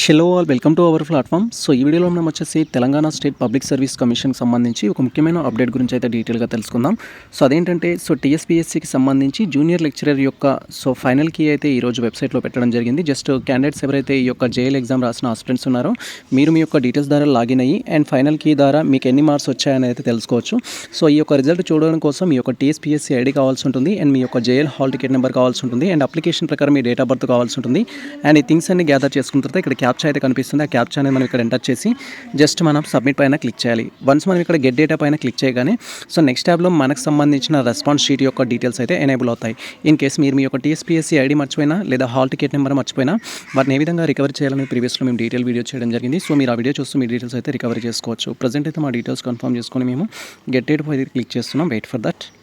Hello all welcome to our platform so ఈ వీడియోలో మనం వచ్చేసి తెలంగాణ స్టేట్ పబ్లిక్ సర్వీస్ కమిషన్కి సంబంధించి ఒక ముఖ్యమైన అప్డేట్ గురించి అయితే డీటెయిల్గా తెలుసుకుందాం. సో అదేంటంటే సో టీఎస్పీఎస్సీకి సంబంధించి జూనియర్ లెక్చరర్ యొక్క సో ఫైనల్ కీ అయితే ఈరోజు వెబ్సైట్లో పెట్టడం జరిగింది. జస్ట్ క్యాండిడేట్స్ ఎవరైతే ఈ యొక్క జేఎల్ ఎగ్జామ్ రాసిన ఆస్పిరెంట్స్ ఉన్నారో మీరు మీ యొక్క డీటెయిల్స్ ద్వారా లాగిన్ అయ్యి అండ్ ఫైనల్ కీ ద్వారా మీకు ఎన్ని మార్క్స్ వచ్చాయని అయితే తెలుసుకోవచ్చు. సో ఈ యొక్క రిజల్ట్ చూడడం కోసం మీ యొక్క టీఎస్పీఎస్సీ ఐడి కావాల్సి ఉంటుంది అండ్ మీ యొక్క జేఎల్ హాల్ టికెట్ నెంబర్ కావాల్సి ఉంటుంది అండ్ అప్లికేషన్ ప్రకారం మీ డేట్ ఆఫ్ బర్త్ కావాల్సి ఉంటుంది అండ్ ఈ థింగ్స్ అన్ని గ్యాదర్ చేసుకున్న తర్వాత ఇక్కడ క్యాప్చా అయితే కనిపిస్తుంది. ఆ క్యాప్చా అనేది మనం ఇక్కడ ఎంటర్ చేసి జస్ట్ మనం సబ్మిట్ పైన క్లిక్ చేయాలి. వన్స్ మనం ఇక్కడ గెట్ డేటా పైన క్లిక్ చేయగానే సో నెక్స్ట్ ట్యాబ్లో మనకు సంబంధించిన రెస్పాన్స్ షీట్ యొక్క డీటెయిల్స్ అయితే ఎనేబుల్ అవుతాయి. ఇన్ కేస్ మీరు మీ యొక్క టీఎస్పీఎస్సీ ఐడి మర్చిపోయినా లేదా హాల్ టికెట్ నెంబర్ మర్చిపోయినా వాటిని ఏ విధంగా రికవర్ చేయాలని ప్రీవియస్లో మేము డీటెయిల్ వీడియో చేయడం జరిగింది. సో మీరు ఆ వీడియో చూస్తూ మీ డీటెయిల్స్ అయితే రికవర్ చేసుకోవచ్చు. ప్రజెంట్ అయితే మా డీటెయిల్స్ కన్ఫర్మ్ చేసుకొని మేము గెట్ డేట్ పై క్లిక్ చేస్తున్నాం. Wait for that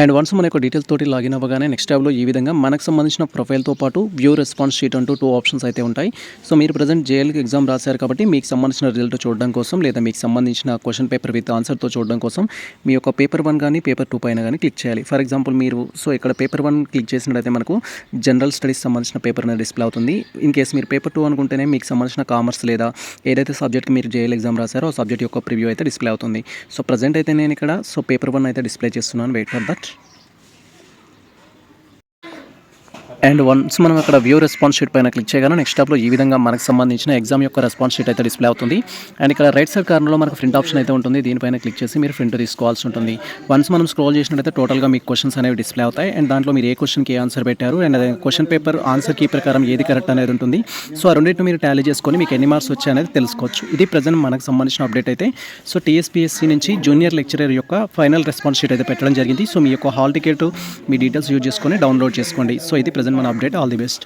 and once మన యొక్క డీటెయిల్స్ తోటి లాగిన్ అవ్వగానే నెక్స్ట్ ట్యాబ్లో ఈ విధంగా మనకు సంబంధించిన ప్రొఫైల్తో పాటు వ్యూ రెస్పాన్స్ షీట్ అంటూ టూ ఆప్షన్స్ అయితే ఉంటాయి. సో మీరు ప్రజెంట్ జేఎల్కి ఎగ్జామ్ రాశారు కాబట్టి మీకు సంబంధించిన రిజల్ట్ చూడడం కోసం లేదా మీకు సంబంధించిన క్వశ్చన్ పేపర్ విత్ ఆన్సర్తో చూడడం కోసం మీ యొక్క పేపర్ వన్ కానీ పేపర్ టూ పైన కానీ క్లిక్ చేయాలి. ఫర్ ఎగ్జాంపుల్ మీరు సో ఇక్కడ పేపర్ వన్ క్లిక్ చేసినట్లయితే మనకు జనరల్ స్టడీస్ సంబంధించిన పేపర్ అనేది డిస్ప్లే అవుతుంది. ఇన్ కేస్ మీరు పేపర్ టూ అనుకుంటేనే మీకు సంబంధించిన కామర్స్ లేదా ఏదైతే సబ్జెక్ట్ మీరు జేఎల్ ఎగ్జామ్ రాశారో ఆ సబ్జెక్ట్ యొక్క ప్రివ్యూ అయితే డిస్ప్లే అవుతుంది. సో ప్రజెంట్ అయితే నేను ఇక్కడ సో పేపర్ వన్ అయితే డిస్ప్లే చేస్తున్నాను. Wait for that Gott. And once మనం అక్కడ వ్యూ రెస్పాన్స్ షీట్ పైన క్లిక్ చేయగానే నెక్స్ట్ టాప్లో ఈ విధంగా మనకు సంబంధించిన ఎగ్జామ్ యొక్క రెస్పాన్స్ షీట్ అయితే డిస్ప్లే అవుతుంది. అండ్ ఇక్కడ రైట్ సైడ్ కార్నర్లో మనకు ప్రింట్ ఆప్షన్ అయితే ఉంటుంది. దీనిపైన క్లిక్ చేసి మీరు ప్రింట్ తీసుకోవాల్సి ఉంటుంది. వన్స్ మనం స్క్రోల్ చేసినట్టయితే టోటల్గా మీకు క్వశ్చన్స్ అనేవి డిస్ప్లే అవుతాయి. అండ్ దాంట్లో మీరు ఏ క్వశ్చన్కి ఏ ఆన్సర్ పెట్టారు? అండ్ అదే క్వశ్చన్ పేపర్ ఆన్సర్ కీ ప్రకారం ఏది కరెక్ట్ అనేది ఉంటుంది. సో ఆ రెండింటిని మీరు టాలీ చేసుకొని మీకు ఎన్ని మార్క్స్ వచ్చాయి అనేది తెలుసుకోవచ్చు. ఇది ప్రజెంట్ మనకు సంబంధించిన అప్డేట్ అయితే. సో టీఎస్పీఎస్సీ నుంచి జూనియర్ లెక్చరర్ యొక్క ఫైనల్ రెస్పాన్స్ షీట్ అయితే పెట్టడం జరిగింది. సో మీ యొక్క హాల్ టికెట్ మీ డీటెయిల్స్ యూజ్ చేసుకొని డౌన్లోడ్ చేసుకోండి. సో ఇది ప్రజెంట్ మన అప్డేట్ ఆల్ ది బెస్ట్